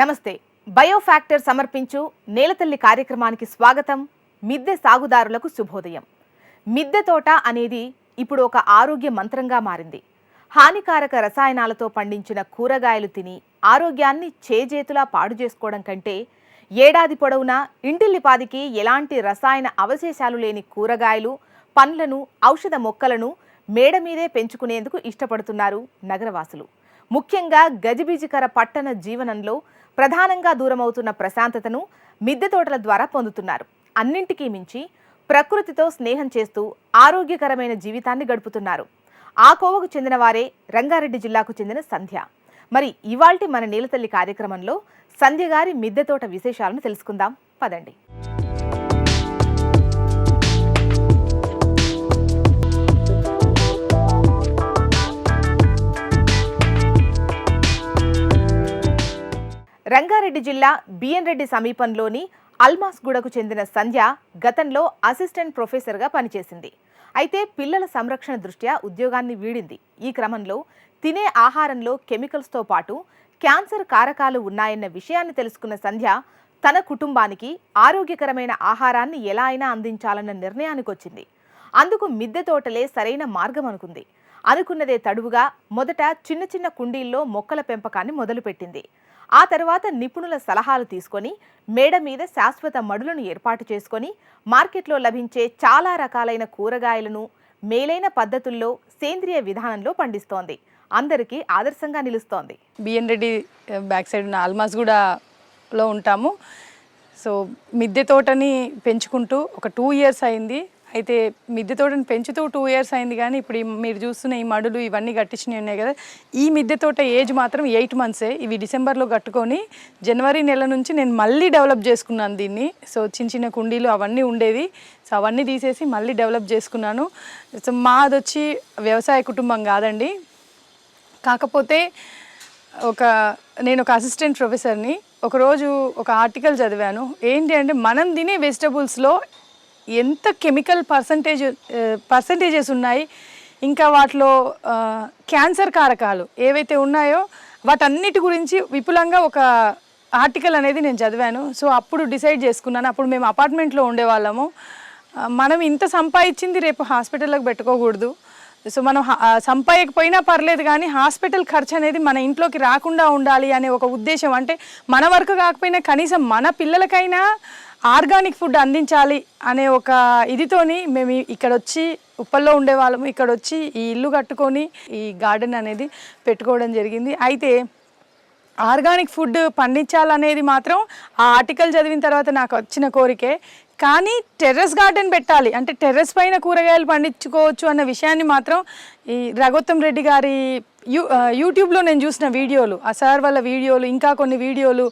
నమస్తే. బయోఫ్యాక్టర్ సమర్పించు నేలతల్లి కార్యక్రమానికి స్వాగతం మిద్దె సాగుదారులకు శుభోదయం. మిద్దె తోట అనేది ఇప్పుడు ఒక ఆరోగ్య మంత్రంగా మారింది. హానికారక రసాయనాలతో పండించిన కూరగాయలు తిని ఆరోగ్యాన్ని చేజేతులా పాడు చేసుకోవడం కంటే ఏడాది పొడవునా ఇంటిల్లిపాదికి ఎలాంటి రసాయన అవశేషాలు లేని కూరగాయలు పండ్లను ఔషధ మొక్కలను మేడ మీదే పెంచుకునేందుకు ఇష్టపడుతున్నారు నగరవాసులు. ముఖ్యంగా గజిబిజికర పట్టణ జీవనంలో ప్రధానంగా దూరమవుతున్న ప్రశాంతతను మిద్దె తోటల ద్వారా పొందుతున్నారు. అన్నింటికీ మించి ప్రకృతితో స్నేహం చేస్తూ ఆరోగ్యకరమైన జీవితాన్ని గడుపుతున్నారు. ఆ కోవకు చెందిన వారే రంగారెడ్డి జిల్లాకు చెందిన సంధ్య. మరి ఇవాల్టి మన నీలతల్లి కార్యక్రమంలో సంధ్య గారి మిద్దె తోట విశేషాలను తెలుసుకుందాం. పదండి. రంగారెడ్డి జిల్లా బిఎన్ రెడ్డి సమీపంలోని అల్మాస్గూడకు చెందిన సంధ్య గతంలో అసిస్టెంట్ ప్రొఫెసర్గా పనిచేసింది. అయితే పిల్లల సంరక్షణ దృష్ట్యా ఉద్యోగాన్ని వీడింది. ఈ క్రమంలో తినే ఆహారంలో కెమికల్స్తో పాటు క్యాన్సర్ కారకాలు ఉన్నాయన్న విషయాన్ని తెలుసుకున్న సంధ్య తన కుటుంబానికి ఆరోగ్యకరమైన ఆహారాన్ని ఎలా అయినా అందించాలన్న నిర్ణయానికి వచ్చింది అందుకు మిద్దె తోటలే సరైన మార్గం అనుకుంది అనుకున్నదే తడువుగా మొదట చిన్న చిన్న కుండీల్లో మొక్కల పెంపకాన్ని మొదలుపెట్టింది. ఆ తర్వాత నిపుణుల సలహాలు తీసుకొని మేడ మీద శాశ్వత మడులను ఏర్పాటు చేసుకొని మార్కెట్లో లభించే చాలా రకాలైన కూరగాయలను మేలైన పద్ధతుల్లో సేంద్రియ విధానంలో పండిస్తోంది. అందరికీ ఆదర్శంగా నిలుస్తోంది. బిఎన్ రెడ్డి బ్యాక్ సైడ్ ఉన్న ఆల్మాస్గూడలో ఉంటాము. సో మిద్దె తోటని పెంచుకుంటూ ఒక టూ ఇయర్స్ అయింది. అయితే మిద్దె తోటని పెంచుతూ టూ ఇయర్స్ అయింది కానీ ఇప్పుడు మీరు చూస్తున్న ఈ మడులు ఇవన్నీ కట్టించినవి ఉన్నాయి కదా. ఈ మిద్దె తోట ఏజ్ మాత్రం ఎయిట్ మంత్సే ఇవి డిసెంబర్లో కట్టుకొని జనవరి నెల నుంచి నేను మళ్ళీ డెవలప్ చేసుకున్నాను దీన్ని. సో చిన్న చిన్న కుండీలు అవన్నీ ఉండేవి. సో అవన్నీ తీసేసి మళ్ళీ డెవలప్ చేసుకున్నాను. సో మాది వచ్చి వ్యవసాయ కుటుంబం కాదండి. కాకపోతే ఒక నేను ఒక అసిస్టెంట్ ప్రొఫెసర్ని ఒకరోజు ఒక ఆర్టికల్ చదివాను. ఏంటి అంటే మనం తినే వెజిటబుల్స్లో ఎంత కెమికల్ పర్సంటేజ్ పర్సంటేజెస్ ఉన్నాయి ఇంకా వాటిలో క్యాన్సర్ కారకాలు ఏవైతే ఉన్నాయో వాటన్నిటి గురించి విపులంగా ఒక ఆర్టికల్ అనేది నేను చదివాను. సో అప్పుడు డిసైడ్ చేసుకున్నాను. అప్పుడు మేము అపార్ట్మెంట్లో ఉండేవాళ్ళము. మనం ఇంత సంపాదించింది రేపు హాస్పిటల్లోకి పెట్టుకోకూడదు. సో మనం సంపాయకపోయినా పర్లేదు కానీ హాస్పిటల్ ఖర్చు అనేది మన ఇంట్లోకి రాకుండా ఉండాలి అనే ఒక ఉద్దేశం. అంటే మన వరకు కాకపోయినా కనీసం మన పిల్లలకైనా ఆర్గానిక్ ఫుడ్ అందించాలి అనే ఒక ఇదితోని మేము ఇక్కడ వచ్చి ఉప్పల్లో ఉండేవాళ్ళము. ఇక్కడ వచ్చి ఈ ఇల్లు కట్టుకొని ఈ గార్డెన్ అనేది పెట్టుకోవడం జరిగింది. అయితే ఆర్గానిక్ ఫుడ్ పండించాలనేది మాత్రం ఆ ఆర్టికల్ చదివిన తర్వాత నాకు వచ్చిన కోరికే. కానీ టెర్రస్ గార్డెన్ పెట్టాలి. అంటే టెర్రస్ పైన కూరగాయలు పండించుకోవచ్చు అన్న విషయాన్ని మాత్రం ఈ రఘోత్తం రెడ్డి గారి యూ యూట్యూబ్లో నేను చూసిన వీడియోలు ఆ సార్ వాళ్ళ వీడియోలు ఇంకా కొన్ని వీడియోలు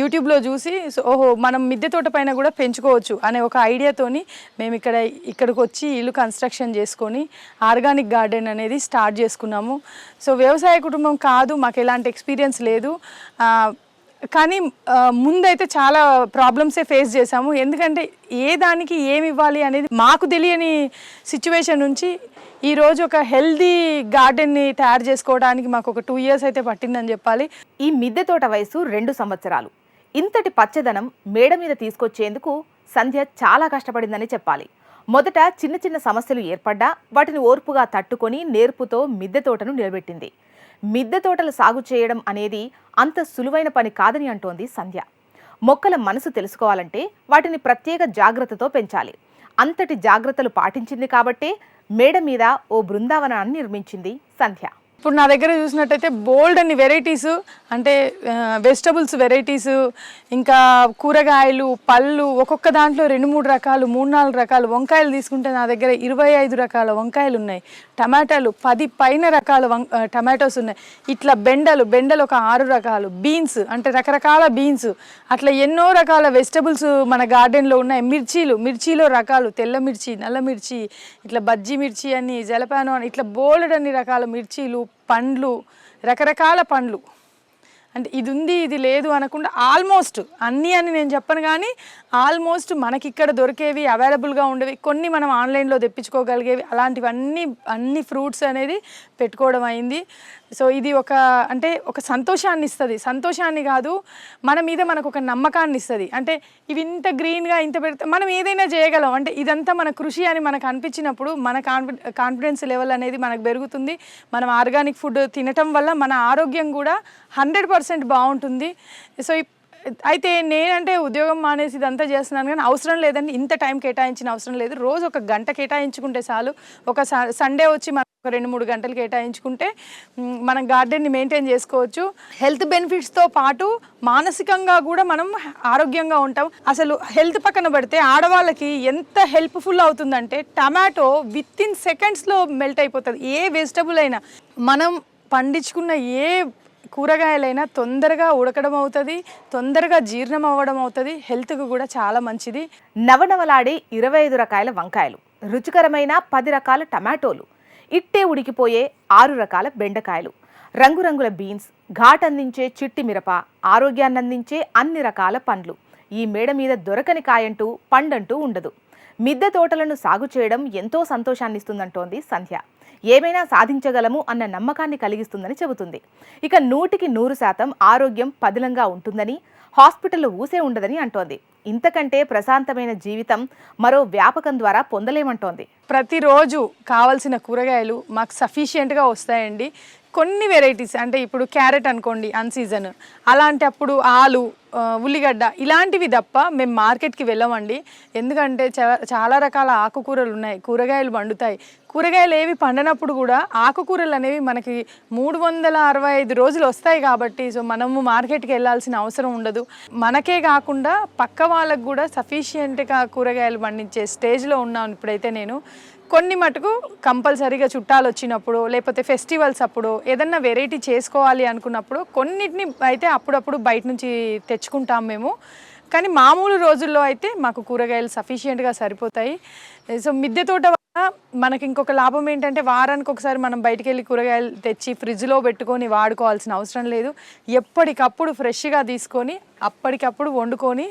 యూట్యూబ్లో చూసి సో ఓహో మనం మిద్దె తోట పైన కూడా పెంచుకోవచ్చు అనే ఒక ఐడియాతోని మేము ఇక్కడ ఇక్కడికి వచ్చి ఇల్లు కన్స్ట్రక్షన్ చేసుకొని ఆర్గానిక్ గార్డెన్ అనేది స్టార్ట్ చేసుకున్నాము. సో వ్యవసాయ కుటుంబం కాదు మాకు ఎలాంటి ఎక్స్పీరియన్స్ లేదు. కానీ ముందైతే చాలా ప్రాబ్లమ్సే ఫేస్ చేశాము. ఎందుకంటే ఏ దానికి ఏమి ఇవ్వాలి అనేది మాకు తెలియని సిచ్యువేషన్ నుంచి ఈరోజు ఒక హెల్దీ గార్డెన్ని తయారు చేసుకోవడానికి మాకు ఒక టూ ఇయర్స్ అయితే పట్టిందని చెప్పాలి. ఈ మిద్దె తోట వయసు రెండు సంవత్సరాలు. ఇంతటి పచ్చదనం మేడ మీద తీసుకొచ్చేందుకు సంధ్య చాలా కష్టపడిందని చెప్పాలి. మొదట చిన్న చిన్న సమస్యలు ఏర్పడ్డా వాటిని ఓర్పుగా తట్టుకొని నేర్పుతో మిద్దె తోటను నిలబెట్టింది. మిద్దె తోటలు సాగు చేయడం అనేది అంత సులువైన పని కాదని అంటోంది సంధ్య. మొక్కల మనసు తెలుసుకోవాలంటే వాటిని ప్రత్యేక జాగ్రత్తతో పెంచాలి. అంతటి జాగ్రత్తలు పాటించింది కాబట్టే మేడ మీద ఓ బృందావనాన్ని నిర్మించింది సంధ్య. ఇప్పుడు నా దగ్గర చూసినట్టయితే బోల్డ్ అన్ని వెరైటీస్ అంటే వెజిటబుల్స్ వెరైటీస్ ఇంకా కూరగాయలు పళ్ళు ఒక్కొక్క దాంట్లో రెండు మూడు రకాలు మూడు నాలుగు రకాలు వంకాయలు తీసుకుంటే నా దగ్గర ఇరవై ఐదు రకాల వంకాయలు ఉన్నాయి. టమాటాలు పది పైన రకాల వం టమాటోస్ ఉన్నాయి. ఇట్లా బెండలు బెండలు ఒక ఆరు రకాలు. బీన్స్ అంటే రకరకాల బీన్స్. అట్లా ఎన్నో రకాల వెజిటబుల్స్ మన గార్డెన్లో ఉన్నాయి. మిర్చీలు మిర్చిలో రకాలు. తెల్ల మిర్చి నల్ల మిర్చి ఇట్లా బజ్జీ మిర్చి అని జలపానం అని ఇట్లా బోల్డ్ అన్ని రకాల మిర్చీలు పండ్లు రకరకాల పండ్లు. అంటే ఇది ఉంది ఇది లేదు అనకుండా ఆల్మోస్ట్ అన్నీ అని నేను చెప్పను కానీ ఆల్మోస్ట్ మనకి ఇక్కడ దొరికేవి అవైలబుల్గా ఉండేవి. కొన్ని మనం ఆన్లైన్లో తెప్పించుకోగలిగేవి. అలాంటివన్నీ అన్ని ఫ్రూట్స్ అనేది పెట్టుకోవడం అయింది. సో ఇది ఒక అంటే ఒక సంతోషాన్ని ఇస్తుంది. సంతోషాన్ని కాదు మన మీద మనకు ఒక నమ్మకాన్ని ఇస్తుంది. అంటే ఇవి ఇంత గ్రీన్గా ఇంత పెడితే మనం ఏదైనా చేయగలం. అంటే ఇదంతా మన కృషి అని మనకు అనిపించినప్పుడు మన కాన్ఫి కాన్ఫిడెన్స్ లెవెల్ అనేది మనకు పెరుగుతుంది. మనం ఆర్గానిక్ ఫుడ్ తినటం వల్ల మన ఆరోగ్యం కూడా హండ్రెడ్ పర్సెంట్ బాగుంటుంది. సో అయితే నేనంటే ఉద్యోగం మానేసి ఇదంతా చేస్తున్నాను కానీ అవసరం లేదండి. ఇంత టైం కేటాయించిన అవసరం లేదు. రోజు ఒక గంట కేటాయించుకుంటే చాలు. ఒక స- సండే వచ్చి ఒక రెండు మూడు గంటలు కేటాయించుకుంటే మనం గార్డెన్ని మెయింటైన్ చేసుకోవచ్చు. హెల్త్ బెనిఫిట్స్తో పాటు మానసికంగా కూడా మనం ఆరోగ్యంగా ఉంటాం. అసలు హెల్త్ పక్కన పెడితే ఆడవాళ్ళకి ఎంత హెల్ప్ఫుల్ అవుతుందంటే టమాటో విత్ ఇన్ సెకండ్స్లో మెల్ట్ అయిపోతుంది. ఏ వెజిటబుల్ అయినా మనం పండించుకున్న ఏ కూరగాయలైనా తొందరగా ఉడకడం అవుతుంది తొందరగా జీర్ణం అవ్వడం అవుతుంది హెల్త్కు కూడా చాలా మంచిది. నవనవలాడే ఇరవై ఐదు రకాల వంకాయలు రుచికరమైన పది రకాల టమాటోలు. ఇట్టే ఉడికిపోయే ఆరు రకాల బెండకాయలు. రంగురంగుల బీన్స్ ఘాట్ అందించే చిట్టి మిరప ఆరోగ్యాన్ని అందించే అన్ని రకాల పండ్లు. ఈ మేడ మీద దొరకని కాయంటూ పండంటూ ఉండదు. మిద్దె తోటలను సాగు చేయడం ఎంతో సంతోషాన్నిస్తుందంటోంది సంధ్య. ఏమైనా సాధించగలము అన్న నమ్మకాన్ని కలిగిస్తుందని చెబుతుంది. ఇక నూటికి నూరు శాతం ఆరోగ్యం పదిలంగా ఉంటుందని హాస్పిటల్లో ఊసే ఉండదని అంటోంది. ఇంతకంటే ప్రశాంతమైన జీవితం మరో వ్యాపకం ద్వారా పొందలేమంటోంది. ప్రతిరోజు కావాల్సిన కూరగాయలు మాకు సఫిషియెంట్గా వస్తాయండి. కొన్ని వెరైటీస్ అంటే ఇప్పుడు క్యారెట్ అనుకోండి అన్ సీజన్ అలాంటి అప్పుడు ఆలు ఉల్లిగడ్డ ఇలాంటివి తప్ప మేము మార్కెట్కి వెళ్ళమండి. ఎందుకంటే చాలా రకాల ఆకుకూరలు ఉన్నాయి కూరగాయలు పండుతాయి. కూరగాయలు ఏవి పండనప్పుడు కూడా ఆకుకూరలు అనేవి మనకి మూడు వందల అరవై ఐదు రోజులు వస్తాయి కాబట్టి సో మనము మార్కెట్కి వెళ్ళాల్సిన అవసరం ఉండదు. మనకే కాకుండా పక్క వాళ్ళకు కూడా సఫిషియెంట్గా కూరగాయలు పండించే స్టేజ్లో ఉన్నాను ఇప్పుడైతే నేను. కొన్ని మటుకు కంపల్సరీగా చుట్టాలు వచ్చినప్పుడు లేకపోతే ఫెస్టివల్స్ అప్పుడు ఏదన్నా వెరైటీ చేసుకోవాలి అనుకున్నప్పుడు కొన్నిటిని అయితే అప్పుడప్పుడు బయట నుంచి తెచ్చుకుంటాం మేము. కానీ మామూలు రోజుల్లో అయితే మాకు కూరగాయలు సఫిషియెంట్గా సరిపోతాయి. సో మిద్దె తోట వల్ల మనకి ఇంకొక లాభం ఏంటంటే వారానికి ఒకసారి మనం బయటికి వెళ్ళి కూరగాయలు తెచ్చి ఫ్రిడ్జ్లో పెట్టుకొని వాడుకోవాల్సిన అవసరం లేదు. ఎప్పటికప్పుడు ఫ్రెష్గా తీసుకొని అప్పటికప్పుడు వండుకొని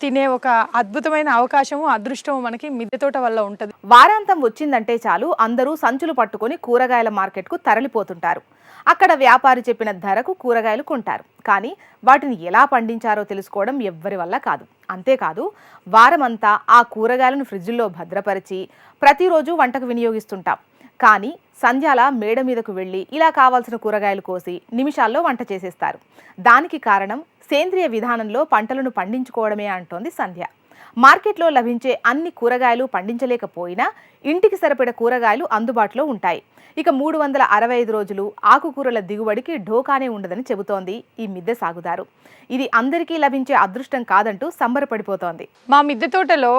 తినే ఒక అద్భుతమైన అవకాశము అదృష్టము మనకి మిద్దె తోట వల్ల ఉంటుంది. వారాంతం వచ్చిందంటే చాలు అందరూ సంచులు పట్టుకొని కూరగాయల మార్కెట్కు తరలిపోతుంటారు. అక్కడ వ్యాపారి చెప్పిన ధరకు కూరగాయలు కొంటారు. కానీ వాటిని ఎలా పండించారో తెలుసుకోవడం ఎవ్వరి వల్ల కాదు. అంతేకాదు వారమంతా ఆ కూరగాయలను ఫ్రిడ్జ్లో భద్రపరిచి ప్రతిరోజు వంటకు వినియోగిస్తుంటాం. కానీ సంధ్యాల మేడ మీదకు వెళ్ళి ఇలా కావాల్సిన కూరగాయలు కోసి నిమిషాల్లో వంట చేసేస్తారు. దానికి కారణం సేంద్రియ విధానంలో పంటలను పండించుకోవడమే అంటోంది సంధ్య. మార్కెట్లో లభించే అన్ని కూరగాయలు పండించలేకపోయినా ఇంటికి సరిపడ కూరగాయలు అందుబాటులో ఉంటాయి. ఇక మూడు వందల అరవై ఐదు రోజులు ఆకుకూరల దిగుబడికి ఢోకానే ఉండదని చెబుతోంది ఈ మిద్దె సాగుదారు. ఇది అందరికీ లభించే అదృష్టం కాదంటూ సంబరపడిపోతోంది. మా మిద్దె తోటలో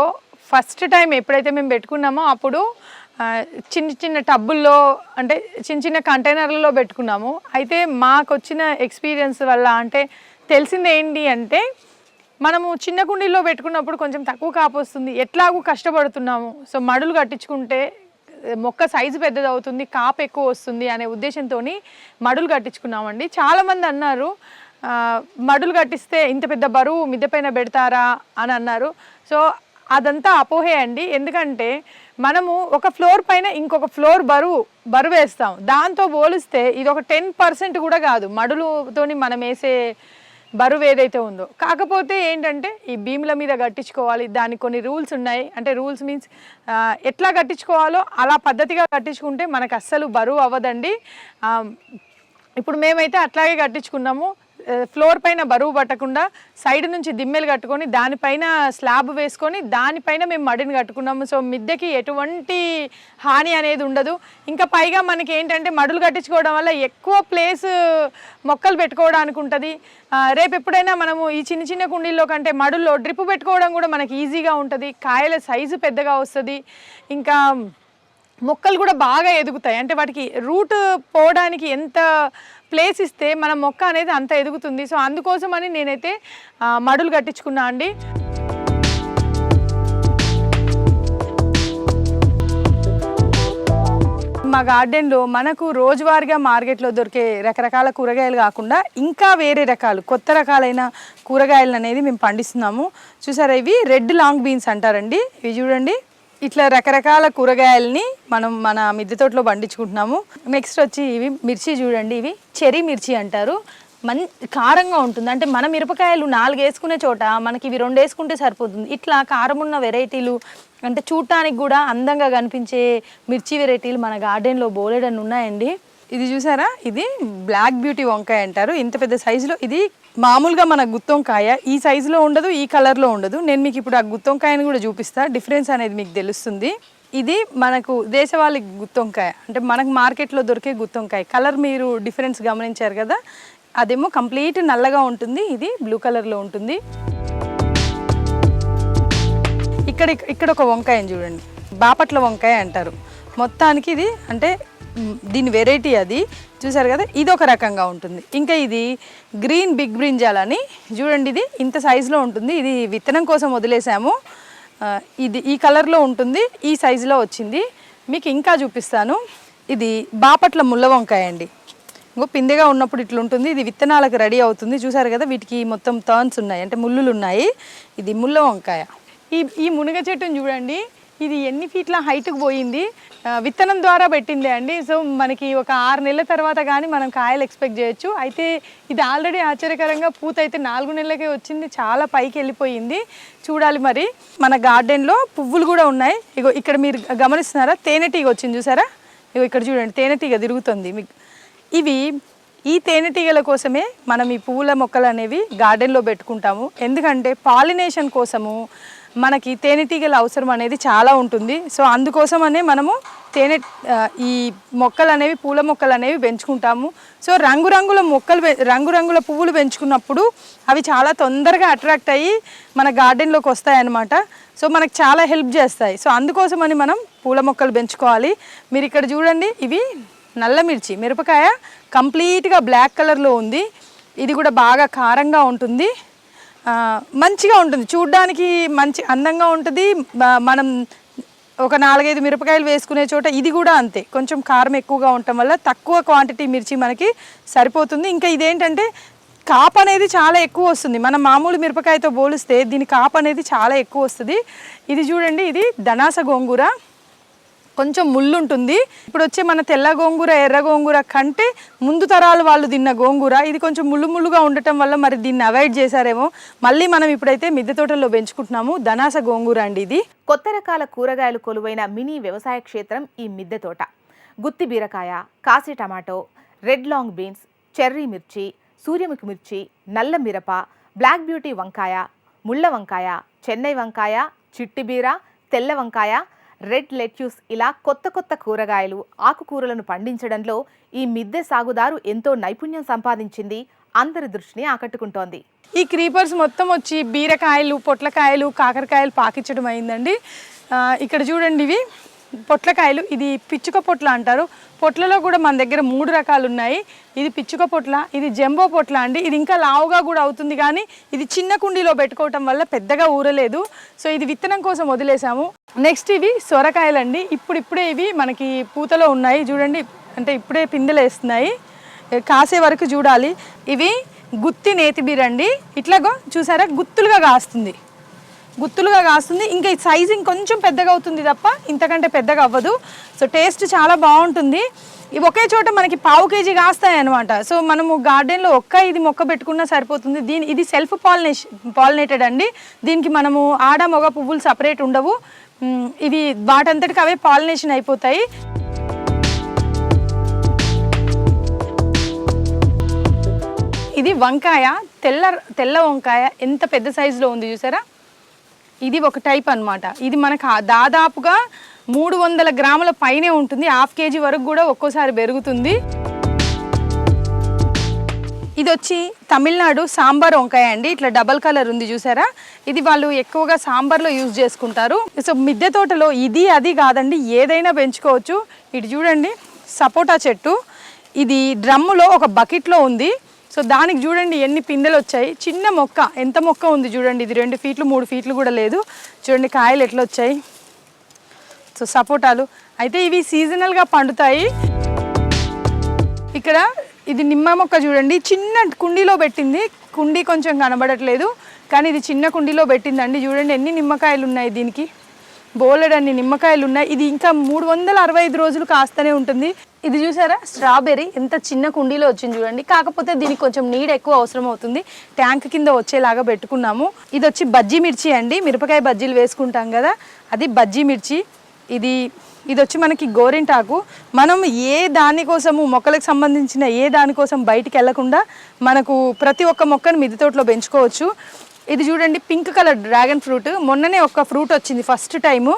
ఫస్ట్ టైం ఎప్పుడైతే మేము పెట్టుకున్నామో అప్పుడు చిన్న చిన్న టబ్బుల్లో అంటే చిన్న చిన్న కంటైనర్లలో పెట్టుకున్నాము. అయితే మాకు వచ్చిన ఎక్స్పీరియన్స్ వల్ల అంటే తెలిసింది ఏంటి అంటే మనము చిన్న కుండీలో పెట్టుకున్నప్పుడు కొంచెం తక్కువ కాపు వస్తుంది. ఎట్లాగూ కష్టపడుతున్నాము. సో మడులు కట్టించుకుంటే మొక్క సైజు పెద్దది అవుతుంది కాపు ఎక్కువ వస్తుంది అనే ఉద్దేశంతో మడులు కట్టించుకున్నామండి. చాలామంది అన్నారు మడులు కట్టిస్తే ఇంత పెద్ద బరువు మిద్దె పైన పెడతారా? అని అన్నారు. సో అదంతా అపోహే అండి. ఎందుకంటే మనము ఒక ఫ్లోర్ పైన ఇంకొక ఫ్లోర్ బరువు బరువు వేస్తాం. దాంతో పోలిస్తే ఇది ఒక టెన్ పర్సెంట్ కూడా కాదు. మడులుతోని మనం వేసే బరువు ఏదైతే ఉందో. కాకపోతే ఏంటంటే ఈ భీముల మీద కట్టించుకోవాలి. దానికి కొన్ని రూల్స్ ఉన్నాయి. అంటే రూల్స్ మీన్స్ ఎట్లా కట్టించుకోవాలో అలా పద్ధతిగా కట్టించుకుంటే మనకు అస్సలు బరువు అవ్వదండి. ఇప్పుడు మేమైతే అట్లాగే కట్టించుకున్నాము. ఫ్లోర్ పైన బరువు పట్టకుండా సైడ్ నుంచి దిమ్మెలు కట్టుకొని దానిపైన స్లాబ్ వేసుకొని దానిపైన మేము మడిని కట్టుకున్నాము. సో మిద్దెకి ఎటువంటి హాని అనేది ఉండదు. ఇంకా పైగా మనకి ఏంటంటే మడులు కట్టించుకోవడం వల్ల ఎక్కువ ప్లేస్ మొక్కలు పెట్టుకోవడానికి ఉంటుంది. రేపు ఎప్పుడైనా మనము ఈ చిన్న చిన్న కుండీల్లో కంటే మడుల్లో డ్రిప్ పెట్టుకోవడం కూడా మనకి ఈజీగా ఉంటుంది. కాయల సైజు పెద్దగా వస్తుంది. ఇంకా మొక్కలు కూడా బాగా ఎదుగుతాయి. అంటే వాటికి రూట్ పోవడానికి ఎంత ప్లేస్ ఇస్తే మన మొక్క అనేది అంత ఎదుగుతుంది. సో అందుకోసమని నేనైతే మడులు కట్టించుకున్నా అండి. మా గార్డెన్లో మనకు రోజువారీగా మార్కెట్లో దొరికే రకరకాల కూరగాయలు కాకుండా ఇంకా వేరే రకాలు కొత్త రకాలైన కూరగాయలు అనేది మేము పండిస్తున్నాము. చూసారా ఇవి? రెడ్ లాంగ్ బీన్స్ అంటారండి. ఇవి చూడండి. ఇట్లా రకరకాల కూరగాయలని మనం మన మిద్దె తోటలో పండించుకుంటున్నాము. నెక్స్ట్ వచ్చి ఇవి మిర్చి చూడండి ఇవి చెరీ మిర్చి అంటారు. మన్ కారంగా ఉంటుంది. అంటే మన మిరపకాయలు నాలుగు వేసుకునే చోట మనకి ఇవి రెండు వేసుకుంటే సరిపోతుంది. ఇట్లా కారం ఉన్న వెరైటీలు అంటే చూడటానికి కూడా అందంగా కనిపించే మిర్చి వెరైటీలు మన గార్డెన్లో బోలెడన్ని ఉన్నాయండి. ఇది చూసారా? ఇది బ్లాక్ బ్యూటీ వంకాయ అంటారు. ఇంత పెద్ద సైజులో ఇది మామూలుగా మన గుత్తొంకాయ. ఈ సైజులో ఉండదు ఈ కలర్లో ఉండదు. నేను మీకు ఇప్పుడు ఆ గుత్తొంకాయని కూడా చూపిస్తా. డిఫరెన్స్ అనేది మీకు తెలుస్తుంది. ఇది మనకు దేశవాళి గుత్తొంకాయ. అంటే మనకు మార్కెట్లో దొరికే గుత్తొంకాయ. కలర్ మీరు డిఫరెన్స్ గమనించారు కదా? అదేమో కంప్లీట్ నల్లగా ఉంటుంది. ఇది బ్లూ కలర్లో ఉంటుంది. ఇక్కడ ఇక్కడ ఒక వంకాయని చూడండి. బాపట్ల వంకాయ అంటారు. మొత్తానికి ఇది అంటే దీని వెరైటీ అది. చూసారు కదా? ఇది ఒక రకంగా ఉంటుంది. ఇంకా ఇది గ్రీన్ బిగ్ బ్రింజాల్ అని. చూడండి ఇది ఇంత సైజులో ఉంటుంది. ఇది విత్తనం కోసం వదిలేసాము. ఇది ఈ కలర్లో ఉంటుంది ఈ సైజులో వచ్చింది. మీకు ఇంకా చూపిస్తాను. ఇది బాపట్ల ముల్ల వంకాయ అండి. ఇంకో పిందెగా ఉన్నప్పుడు ఇట్లుంటుంది ఇది విత్తనాలకు రెడీ అవుతుంది. చూసారు కదా? వీటికి మొత్తం టర్న్స్ ఉన్నాయి. అంటే ముళ్ళులు ఉన్నాయి. ఇది ముళ్ళ వంకాయ. ఈ ఈ మునగ చెట్టుని చూడండి. ఇది ఎన్ని ఫీట్ల హైట్కి పోయింది? విత్తనం ద్వారా పెట్టిందే అండి. సో మనకి ఒక ఆరు నెలల తర్వాత కానీ మనం కాయలు ఎక్స్పెక్ట్ చేయొచ్చు. అయితే ఇది ఆల్రెడీ ఆశ్చర్యకరంగా పూత అయితే నాలుగు నెలలకే వచ్చింది. చాలా పైకి వెళ్ళిపోయింది. చూడాలి మరి. మన గార్డెన్లో పువ్వులు కూడా ఉన్నాయి. ఇగో ఇక్కడ మీరు గమనిస్తున్నారా? తేనెటీగ వచ్చింది చూసారా? ఇగో ఇక్కడ చూడండి. తేనెటీగ తిరుగుతుంది. మీకు ఇవి ఈ తేనెటీగల కోసమే మనం ఈ పువ్వుల మొక్కలు అనేవి గార్డెన్లో పెట్టుకుంటాము. ఎందుకంటే పాలినేషన్ కోసము మనకి తేనెటీగల అవసరం అనేది చాలా ఉంటుంది. సో అందుకోసమనే మనము తేనె ఈ మొక్కలు అనేవి పూల మొక్కలు అనేవి పెంచుకుంటాము. సో రంగురంగుల మొక్కలు రంగురంగుల పువ్వులు పెంచుకున్నప్పుడు అవి చాలా తొందరగా అట్రాక్ట్ అయ్యి మన గార్డెన్లోకి వస్తాయి అన్నమాట సో మనకు చాలా హెల్ప్ చేస్తాయి. సో అందుకోసమని మనం పూల మొక్కలు పెంచుకోవాలి. మీరు ఇక్కడ చూడండి ఇవి నల్ల మిర్చి మిరపకాయ కంప్లీట్గా బ్లాక్ కలర్లో ఉంది. ఇది కూడా బాగా కారంగా ఉంటుంది. మంచిగా ఉంటుంది. చూడ్డానికి మంచి అందంగా ఉంటుంది. మనం ఒక నాలుగైదు మిరపకాయలు వేసుకునే చోట ఇది కూడా అంతే. కొంచెం కారం ఎక్కువగా ఉండటం వల్ల తక్కువ క్వాంటిటీ మిర్చి మనకి సరిపోతుంది. ఇంకా ఇదేంటంటే కాప్ అనేది చాలా ఎక్కువ వస్తుంది. మన మామూలు మిరపకాయతో పోలిస్తే దీని కాప్ అనేది చాలా ఎక్కువ వస్తుంది. ఇది చూడండి ఇది ధనాస గోంగూర. కొంచెం ముళ్ళు ఉంటుంది ఇప్పుడు వచ్చే మన తెల్ల గోంగూర ఎర్ర గోంగూర కంటే ముందు తరాలు వాళ్ళు తిన్న గోంగూర ఇది కొంచెం ముళ్ళు ముళ్ళుగా ఉండటం వల్ల మరి దీన్ని అవాయిడ్ చేశారేమో. మళ్ళీ మనం ఇప్పుడైతే మిద్దె తోటల్లో పెంచుకుంటున్నాము. ధనాస గోంగూర అండి ఇది. కొత్త రకాల కూరగాయలు కొలువైన మినీ వ్యవసాయ క్షేత్రం ఈ మిద్దె తోట. గుత్తి బీరకాయ కాసి tomato red long beans cherry మిర్చి సూర్యముఖి మిర్చి నల్ల మిరప బ్లాక్ బ్యూటీ వంకాయ ముళ్ళ వంకాయ చెన్నై వంకాయ చిట్టిబీర తెల్ల వంకాయ రెడ్ లెట్యూస్ ఇలా కొత్త కొత్త కూరగాయలు ఆకుకూరలను పండించడంలో ఈ మిద్దె సాగుదారు ఎంతో నైపుణ్యం సంపాదించింది అందరి దృష్టిని ఆకట్టుకుంటోంది. ఈ క్రీపర్స్ మొత్తం వచ్చి బీరకాయలు పొట్లకాయలు కాకరకాయలు పాకించడం అయిందండి. ఇక్కడ చూడండి ఇవి. పొట్లకాయలు ఇది పిచ్చుక పొట్ల అంటారు. పొట్లలో కూడా మన దగ్గర మూడు రకాలు ఉన్నాయి ఇది పిచ్చుక పొట్ల ఇది జంబో పొట్ల అండి. ఇది ఇంకా లావుగా కూడా అవుతుంది కానీ ఇది చిన్న కుండీలో పెట్టుకోవటం వల్ల పెద్దగా ఊరలేదు. సో ఇది విత్తనం కోసం వదిలేసాము. నెక్స్ట్ ఇవి సొరకాయలు అండి ఇప్పుడు ఇప్పుడే ఇవి మనకి పూతలో ఉన్నాయి. చూడండి అంటే ఇప్పుడే పిందెలు వేస్తున్నాయి. కాసే వరకు చూడాలి. ఇవి గుత్తి నేతిబీరండి. ఇట్లాగో చూసారా? గుత్తులుగా కాస్తుంది. గుత్తులుగా కాస్తుంది. ఇంకా ఈ సైజ్ ఇంకొంచెం పెద్దగా అవుతుంది తప్ప ఇంతకంటే పెద్దగా అవ్వదు. సో టేస్ట్ చాలా బాగుంటుంది. ఇవి ఒకే చోట మనకి పావు కేజీ కాస్తాయి అనమాట సో మనము గార్డెన్లో ఒక్క ఇది మొక్క పెట్టుకున్నా సరిపోతుంది. దీని ఇది సెల్ఫ్ పాలినేషన్ పాలినేటెడ్ అండి. దీనికి మనము ఆడ మొగ పువ్వులు సపరేట్ ఉండవు. ఇవి వాటంతటికి అవే పాలినేషన్ అయిపోతాయి. ఇది వంకాయ. తెల్ల తెల్ల వంకాయ. ఎంత పెద్ద సైజులో ఉంది చూసారా? ఇది ఒక టైప్ అన్నమాట. ఇది మనకు దాదాపుగా మూడు వందల గ్రాముల పైనే ఉంటుంది. హాఫ్ కేజీ వరకు కూడా ఒక్కోసారి పెరుగుతుంది. ఇది వచ్చి తమిళనాడు సాంబార్ వంకాయ అండి. ఇట్లా డబల్ కలర్ ఉంది చూసారా? ఇది వాళ్ళు ఎక్కువగా సాంబార్లో యూజ్ చేసుకుంటారు. సో మిద్దె తోటలో ఇది అది కాదండి. ఏదైనా పెంచుకోవచ్చు. ఇటు చూడండి సపోటా చెట్టు. ఇది డ్రమ్ములో ఒక బకెట్లో ఉంది. సో దానికి చూడండి ఎన్ని పిందెలు వచ్చాయి చిన్న మొక్క. ఎంత మొక్క ఉంది చూడండి. ఇది రెండు ఫీట్లు మూడు ఫీట్లు కూడా లేదు. చూడండి కాయలు ఎట్లా వచ్చాయి సో సపోటాలు. అయితే ఇవి సీజనల్గా పండుతాయి. ఇక్కడ ఇది నిమ్మ మొక్క చూడండి. చిన్న కుండీలో పెట్టింది. కుండీ కొంచెం కనబడట్లేదు. కానీ ఇది చిన్న కుండీలో పెట్టిందండి. చూడండి ఎన్ని నిమ్మకాయలు ఉన్నాయి దీనికి. బోలెడన్ని నిమ్మకాయలు ఉన్నాయి. ఇది ఇంకా మూడు వందల అరవై ఐదు రోజులు కాస్తూనే ఉంటుంది. ఇది చూసారా? స్ట్రాబెర్రీ. ఎంత చిన్న కుండీలో వచ్చింది చూడండి. కాకపోతే దీనికి కొంచెం నీడ ఎక్కువ అవసరం అవుతుంది. ట్యాంక్ కింద వచ్చేలాగా పెట్టుకున్నాము. ఇది వచ్చి బజ్జీ మిర్చి అండి. మిరపకాయ బజ్జీలు వేసుకుంటాం కదా. అది బజ్జీ మిర్చి. ఇది ఇది వచ్చి మనకి గోరింటాకు. మనం ఏ దానికోసము మొక్కలకు సంబంధించిన ఏ దానికోసం బయటికి వెళ్ళకుండా మనకు ప్రతి ఒక్క మొక్కను మిద్దె తోటలో పెంచుకోవచ్చు. ఇది చూడండి పింక్ కలర్ డ్రాగన్ ఫ్రూట్. మొన్ననే ఒక ఫ్రూట్ వచ్చింది ఫస్ట్ టైము.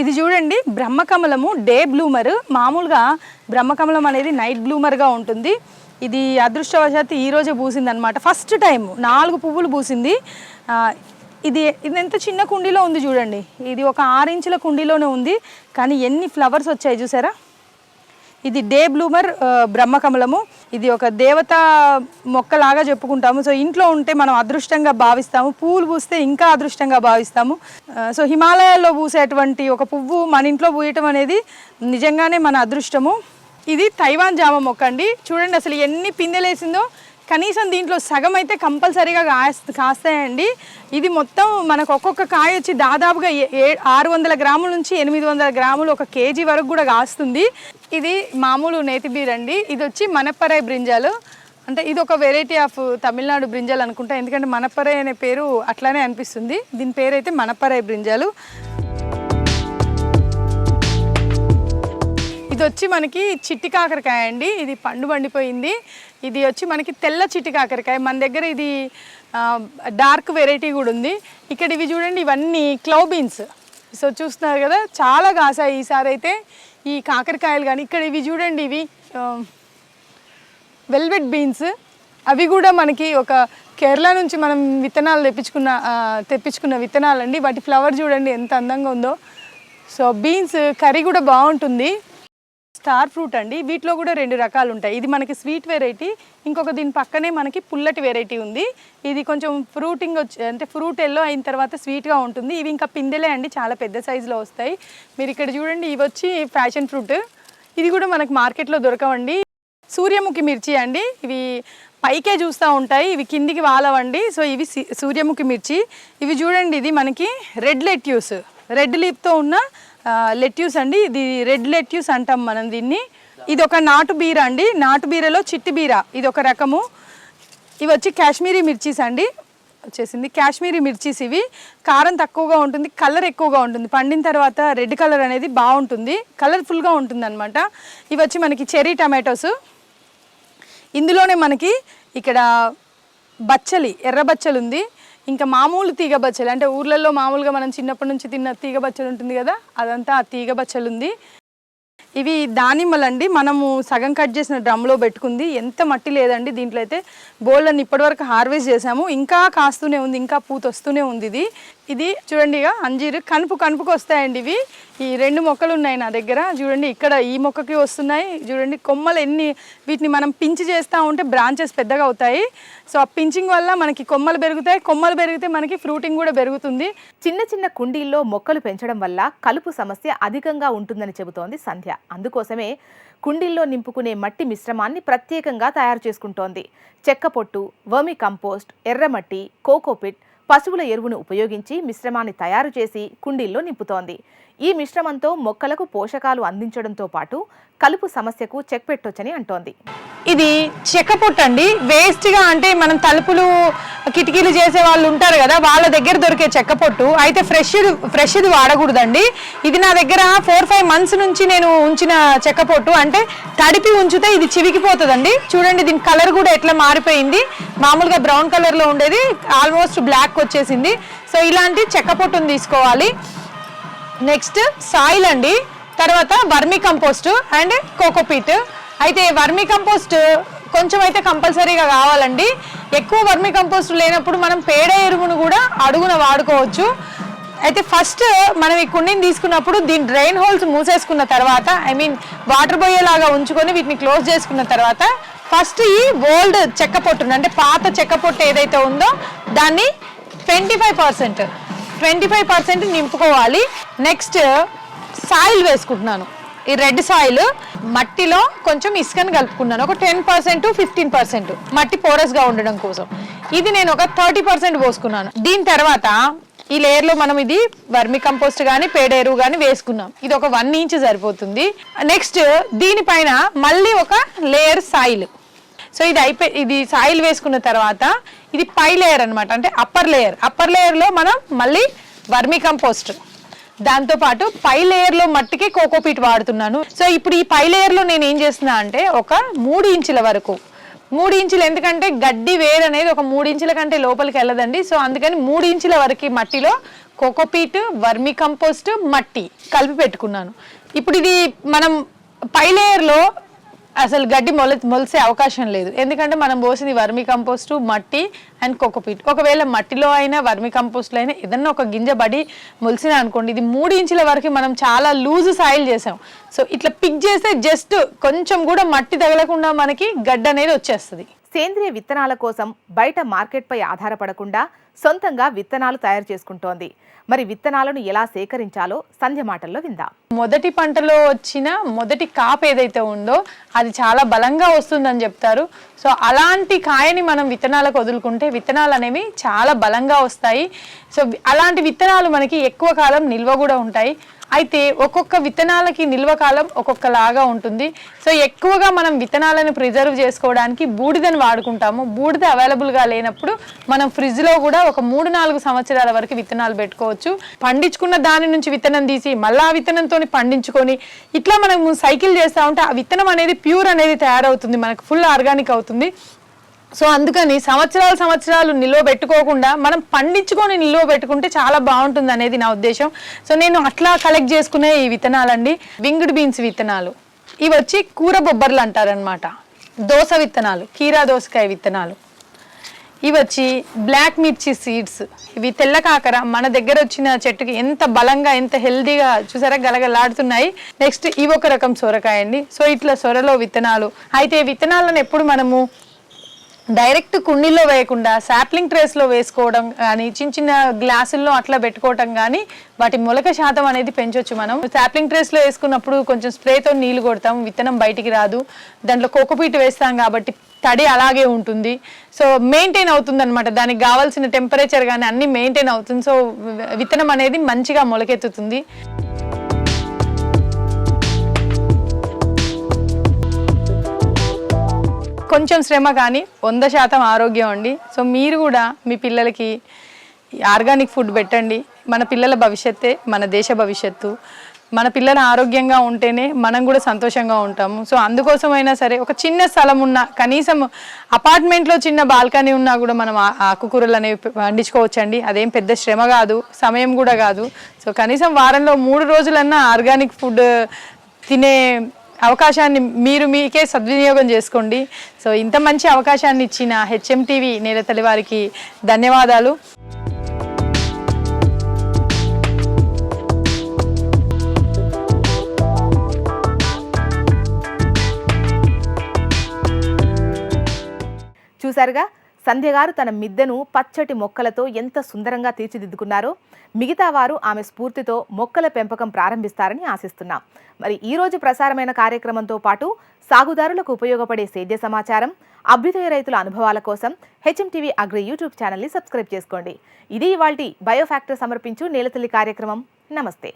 ఇది చూడండి బ్రహ్మకమలము డే బ్లూమర్. మామూలుగా బ్రహ్మకమలం అనేది నైట్ బ్లూమర్గా ఉంటుంది. ఇది అదృష్టవశాత్తు ఈరోజే పూసింది అనమాట ఫస్ట్ టైం నాలుగు పువ్వులు పూసింది. ఇది ఇది ఎంత చిన్న కుండీలో ఉంది చూడండి. ఇది ఒక ఆరు ఇంచుల కుండీలోనే ఉంది. కానీ ఎన్ని ఫ్లవర్స్ వచ్చాయి చూసారా? ఇది డే బ్లూమర్ బ్రహ్మకమలము. ఇది ఒక దేవత మొక్కలాగా చెప్పుకుంటాము. సో ఇంట్లో ఉంటే మనం అదృష్టంగా భావిస్తాము. పూలు పూస్తే ఇంకా అదృష్టంగా భావిస్తాము. సో హిమాలయాల్లో పూసేటువంటి ఒక పువ్వు మన ఇంట్లో పూయటం అనేది నిజంగానే మన అదృష్టము. ఇది తైవాన్ జామ మొక్క అండి. చూడండి అసలు ఎన్ని పిందెలేసిందో. కనీసం దీంట్లో సగం అయితే కంపల్సరీగా కాస్త కాస్తాయండి. ఇది మొత్తం మనకు ఒక్కొక్క కాయ వచ్చి దాదాపుగా ఏ- ఆరు వందల గ్రాముల నుంచి ఎనిమిది వందల గ్రాములు ఒక కేజీ వరకు కూడా కాస్తుంది. ఇది మామూలు నేతి బీర్ అండి. ఇది వచ్చి మనప్పరాయి బ్రింజాలు. అంటే ఇది ఒక వెరైటీ ఆఫ్ తమిళనాడు బ్రింజాలు అనుకుంటా. ఎందుకంటే మనప్పరాయి అనే పేరు అట్లానే అనిపిస్తుంది. దీని పేరు అయితే మనప్పరాయ్ బ్రింజాలు. ఇది వచ్చి మనకి చిట్టి కాకరకాయ అండి. ఇది పండు పండిపోయింది. ఇది వచ్చి మనకి తెల్ల చిట్టి కాకరకాయ. మన దగ్గర ఇది డార్క్ వెరైటీ కూడా ఉంది. ఇక్కడ ఇవి చూడండి ఇవన్నీ క్లౌ బీన్స్. సో చూస్తున్నారు కదా చాలా కాసాయి ఈసారి అయితే ఈ కాకరకాయలు కానీ ఇక్కడ ఇవి చూడండి ఇవి వెల్వెట్ బీన్స్. అవి కూడా మనకి ఒక కేరళ నుంచి మనం విత్తనాలు తెప్పించుకున్న తెప్పించుకున్న విత్తనాలు అండి వాటి ఫ్లవర్ చూడండి ఎంత అందంగా ఉందో. సో బీన్స్ కర్రీ కూడా బాగుంటుంది. స్టార్ ఫ్రూట్ అండి. వీటిలో కూడా రెండు రకాలు ఉంటాయి. ఇది మనకి స్వీట్ వెరైటీ ఇంకొక దీని పక్కనే మనకి పుల్లటి వెరైటీ ఉంది. ఇది కొంచెం ఫ్రూటింగ్ వచ్చి అంటే ఫ్రూట్ ఎల్లో అయిన తర్వాత స్వీట్గా ఉంటుంది. ఇవి ఇంకా పిందెలే అండి చాలా పెద్ద సైజులో వస్తాయి. మీరు ఇక్కడ చూడండి ఇవి వచ్చి ఫ్యాషన్ ఫ్రూట్. ఇది కూడా మనకి మార్కెట్లో దొరకవండి. సూర్యముఖి మిర్చి అండి. ఇవి పైకే చూస్తూ ఉంటాయి. ఇవి కిందికి వాలవండి. సో ఇవి సూర్యముఖి మిర్చి. ఇవి చూడండి ఇది మనకి రెడ్ లెట్యూస్. రెడ్ లీప్తో ఉన్న లెట్యూస్ అండి ఇది రెడ్ లెట్యూస్ అంటాం మనం దీన్ని. ఇది ఒక నాటు బీర అండి నాటు బీరలో చిట్టి బీర ఇది ఒక రకము. ఇవి వచ్చి కాశ్మీరీ మిర్చీస్ అండి వచ్చేసింది. కాశ్మీరీ మిర్చీస్ ఇవి. కారం తక్కువగా ఉంటుంది కలర్ ఎక్కువగా ఉంటుంది. పండిన తర్వాత రెడ్ కలర్ అనేది బాగుంటుంది కలర్ఫుల్గా ఉంటుంది అనమాట ఇవి వచ్చి మనకి చెరీ టమాటోస్. ఇందులోనే మనకి ఇక్కడ బచ్చలి ఎర్ర బచ్చలు ఉంది ఇంకా మామూలు తీగ బచ్చలు అంటే ఊర్లలో మామూలుగా మనం చిన్నప్పటి నుంచి తిన్న తీగ బచ్చలు ఉంటుంది కదా అదంతా ఆ తీగ బచ్చలు ఉంది ఇవి దానిమ్మలండి మనము సగం కట్ చేసిన డ్రమ్లో పెట్టుకుంది. ఎంత మట్టి లేదండి దీంట్లో అయితే. బోల్డ్ని ఇప్పటివరకు హార్వెస్ట్ చేసాము ఇంకా కాస్తూనే ఉంది ఇంకా పూత వస్తూనే ఉంది ఇది. ఇది చూడండి ఇక అంజీరు కనుపు కనుపుకు వస్తాయండి ఇవి. ఈ రెండు మొక్కలు ఉన్నాయి నా దగ్గర. చూడండి ఇక్కడ ఈ మొక్కకి వస్తున్నాయి. చూడండి కొమ్మలు ఎన్ని వీటిని మనం పించి చేస్తూ ఉంటే బ్రాంచెస్ పెద్దగా అవుతాయి. సో ఆ పించింగ్ వల్ల మనకి కొమ్మలు పెరుగుతాయి. కొమ్మలు పెరిగితే మనకి ఫ్రూటింగ్ కూడా పెరుగుతుంది. చిన్న చిన్న కుండీల్లో మొక్కలు పెంచడం వల్ల కలుపు సమస్య అధికంగా ఉంటుందని చెబుతోంది సంధ్య. అందుకోసమే కుండీల్లో నింపుకునే మట్టి మిశ్రమాన్ని ప్రత్యేకంగా తయారు చేసుకుంటోంది. చెక్క పొట్టు వర్మి కంపోస్ట్ ఎర్రమట్టి కోకోపిట్ పశువుల ఎరువును ఉపయోగించి మిశ్రమాన్ని తయారు చేసి కుండీల్లో నింపుతోంది. ఈ మిశ్రమంతో మొక్కలకు పోషకాలు అందించడంతో పాటు కలుపు సమస్యకు చెక్ పెట్టొచ్చని అంటోంది. ఇది చెక్క పొట్టు అండి వేస్ట్గా అంటే మనం తలుపులు కిటికీలు చేసే వాళ్ళు ఉంటారు కదా వాళ్ళ దగ్గర దొరికే చెక్క పొట్టు. అయితే ఫ్రెష్ ఫ్రెష్ది వాడకూడదండి. ఇది నా దగ్గర ఫోర్ ఫైవ్ మంత్స్ నుంచి నేను ఉంచిన చెక్క పొట్టు. అంటే తడిపి ఉంచితే ఇది చివికిపోతుందండి. చూడండి దీని కలర్ కూడా ఎట్లా మారిపోయింది. మామూలుగా బ్రౌన్ కలర్లో ఉండేది ఆల్మోస్ట్ బ్లాక్ వచ్చేసింది. సో ఇలాంటి చెక్క పొట్టును తీసుకోవాలి. నెక్స్ట్ సాయిల్ అండి. తర్వాత వర్మీ కంపోస్ట్ అండ్ కోకోపీట్. అయితే వర్మి కంపోస్ట్ కొంచెం అయితే కంపల్సరీగా కావాలండి. ఎక్కువ వర్మి కంపోస్ట్ లేనప్పుడు మనం పేడ ఎరువును కూడా అడుగున వాడుకోవచ్చు. అయితే ఫస్ట్ మనం ఈ కుండీని తీసుకున్నప్పుడు దీని డ్రైన్ హోల్స్ మూసేసుకున్న తర్వాత ఐ మీన్ వాటర్ పోయేలాగా ఉంచుకొని వీటిని క్లోజ్ చేసుకున్న తర్వాత ఫస్ట్ ఈ ఓల్డ్ చెక్క పొట్టును అంటే పాత చెక్క పొట్టు ఏదైతే ఉందో దాన్ని twenty five percent twenty five percent నింపుకోవాలి. Next soil వేసుకుంటున్నాను. ఈ రెడ్ సాయిల్ మట్టిలో కొంచెం ఇసుకని కలుపుకున్నాను. ఒక టెన్ పర్సెంట్ ఫిఫ్టీన్ పర్సెంట్ మట్టి పోరస్గా ఉండడం కోసం. ఇది నేను ఒక థర్టీ పర్సెంట్ పోసుకున్నాను. దీని తర్వాత ఈ లేయర్లో మనం ఇది వర్మి కంపోస్ట్ కానీ పేడ ఎరువు కానీ వేసుకున్నాం. ఇది ఒక వన్ ఇంచ్ సరిపోతుంది. నెక్స్ట్ దీనిపైన మళ్ళీ ఒక లేయర్ సాయిల్. సో ఇది అయిపోయి ఇది సాయిల్ వేసుకున్న తర్వాత ఇది పై లేయర్ అనమాట అంటే అప్పర్ లేయర్. అప్పర్ లేయర్లో మనం మళ్ళీ వర్మి కంపోస్ట్ దాంతోపాటు పై లేయర్లో మట్టికి కోకోపీట్ వాడుతున్నాను. సో ఇప్పుడు ఈ పై లేయర్లో నేను ఏం చేస్తున్నా అంటే ఒక మూడు ఇంచుల వరకు. మూడు ఇంచులు ఎందుకంటే గడ్డి వేరు అనేది ఒక మూడు ఇంచుల కంటే లోపలికి వెళ్ళదండి. సో అందుకని మూడు ఇంచుల వరకు మట్టిలో కోకోపీట్ వర్మి కంపోస్ట్ మట్టి కలిపి పెట్టుకున్నాను. ఇప్పుడు ఇది మనం పై లేయర్లో అసలు గడ్డి మొల మొలిసే అవకాశం లేదు. ఎందుకంటే మనం పోసింది వర్మి కంపోస్టు మట్టి అండ్ కోకోపీట్. ఒకవేళ మట్టిలో అయినా వర్మి కంపోస్ట్లో అయినా ఏదన్నా ఒక గింజ పడి మొలిసిన అనుకోండి ఇది మూడు ఇంచుల వరకు మనం చాలా లూజ్ సాయిల్ చేసాం. సో ఇట్లా పిక్ చేస్తే జస్ట్ కొంచెం కూడా మట్టి తగలకుండా మనకి గడ్డ అనేది వచ్చేస్తుంది. సేంద్రియ విత్తనాల కోసం బయట మార్కెట్పై ఆధారపడకుండా సొంతంగా విత్తనాలు తయారు చేసుకుంటోంది. మరి విత్తనాలను ఎలా సేకరించాలో సంధ్య మాటల్లో విందాం. మొదటి పంటలో వచ్చిన మొదటి కాపు ఏదైతే ఉందో అది చాలా బలంగా వస్తుందని చెప్తారు. సో అలాంటి కాయని మనం విత్తనాలకు వదులుకుంటే విత్తనాలు అనేవి చాలా బలంగా వస్తాయి. సో అలాంటి విత్తనాలు మనకి ఎక్కువ కాలం నిల్వ కూడా ఉంటాయి. అయితే ఒక్కొక్క విత్తనాలకి నిల్వ కాలం ఒక్కొక్కలాగా ఉంటుంది. సో ఎక్కువగా మనం విత్తనాలను ప్రిజర్వ్ చేసుకోవడానికి బూడిదని వాడుకుంటాము. బూడిద అవైలబుల్గా లేనప్పుడు మనం ఫ్రిడ్జ్లో కూడా ఒక మూడు నాలుగు సంవత్సరాల వరకు విత్తనాలు పెట్టుకోవచ్చు. పండించుకున్న దాని నుంచి విత్తనం తీసి మళ్ళీ ఆ విత్తనంతో పండించుకొని ఇట్లా మనం సైకిల్ చేస్తూ ఉంటే ఆ విత్తనం అనేది ప్యూర్ అనేది తయారవుతుంది. మనకు ఫుల్ ఆర్గానిక్ అవుతుంది. సో అందుకని సంవత్సరాలు సంవత్సరాలు నిల్వ పెట్టుకోకుండా మనం పండించుకొని నిల్వ పెట్టుకుంటే చాలా బాగుంటుంది అనేది నా ఉద్దేశం. సో నేను అట్లా కలెక్ట్ చేసుకునే ఈ విత్తనాలండి వింగ్డ్ బీన్స్ విత్తనాలు. ఇవి వచ్చి కూర బొబ్బర్లు అంటారనమాట దోస విత్తనాలు కీరా దోసకాయ విత్తనాలు. ఇవి వచ్చి బ్లాక్ మిర్చి సీడ్స్ ఇవి తెల్ల కాకర మన దగ్గర వచ్చిన చెట్టుకి ఎంత బలంగా ఎంత హెల్దీగా చూసారా గలగలాడుతున్నాయి. నెక్స్ట్ ఇవి ఒక రకం సొరకాయ అండి సో ఇట్లా సొరలో విత్తనాలు. అయితే విత్తనాలను ఎప్పుడు మనము డైరెక్ట్ కుండీలో వేయకుండా సాప్లింగ్ ట్రేస్లో వేసుకోవడం కానీ చిన్న చిన్న గ్లాసుల్లో అట్లా పెట్టుకోవటం కానీ వాటి మొలక శాతం అనేది పెంచవచ్చు మనం. సాప్లింగ్ ట్రేస్లో వేసుకున్నప్పుడు కొంచెం స్ప్రేతో నీళ్ళు కొడతాం విత్తనం బయటికి రాదు. దాంట్లో కోకోపీట్ వేస్తాం కాబట్టి తడి అలాగే ఉంటుంది. సో మెయింటైన్ అవుతుంది అనమాట దానికి కావాల్సిన టెంపరేచర్ కానీ అన్నీ మెయింటైన్ అవుతుంది. సో విత్తనం అనేది మంచిగా మొలకెత్తుతుంది. కొంచెం శ్రమ కానీ వంద శాతం ఆరోగ్యం అండి. సో మీరు కూడా మీ పిల్లలకి ఆర్గానిక్ ఫుడ్ పెట్టండి. మన పిల్లల భవిష్యత్తే మన దేశ భవిష్యత్తు. మన పిల్లలు ఆరోగ్యంగా ఉంటేనే మనం కూడా సంతోషంగా ఉంటాము. సో అందుకోసమైనా సరే ఒక చిన్న స్థలం ఉన్న కనీసం అపార్ట్మెంట్లో చిన్న బాల్కనీ ఉన్నా కూడా మనం ఆకుకూరలు అనేవి పండించుకోవచ్చండి. అదేం పెద్ద శ్రమ కాదు సమయం కూడా కాదు. సో కనీసం వారంలో మూడు రోజులన్నా ఆర్గానిక్ ఫుడ్ తినే అవకాశాన్ని మీరు మీకే సద్వినియోగం చేసుకోండి. సో ఇంత మంచి అవకాశాన్ని ఇచ్చిన హెచ్ఎం టీవీ నేలతల్లి వారికి ధన్యవాదాలు. చూసారుగా సంధ్యగారు తన మిద్దెను పచ్చటి మొక్కలతో ఎంత సుందరంగా తీర్చిదిద్దుకున్నారో మిగతా వారు ఆమె స్ఫూర్తితో మొక్కల పెంపకం ప్రారంభిస్తారని ఆశిస్తున్నాం. మరి ఈరోజు ప్రసారమైన కార్యక్రమంతో పాటు సాగుదారులకు ఉపయోగపడే సేద్య సమాచారం అభ్యుదయ రైతుల అనుభవాల కోసం హెచ్ఎంటీవీ అగ్రి యూట్యూబ్ ఛానల్ని సబ్స్క్రైబ్ చేసుకోండి. ఇది ఇవాళ బయోఫ్యాక్టర్ సమర్పించు నేలతల్లి కార్యక్రమం. నమస్తే.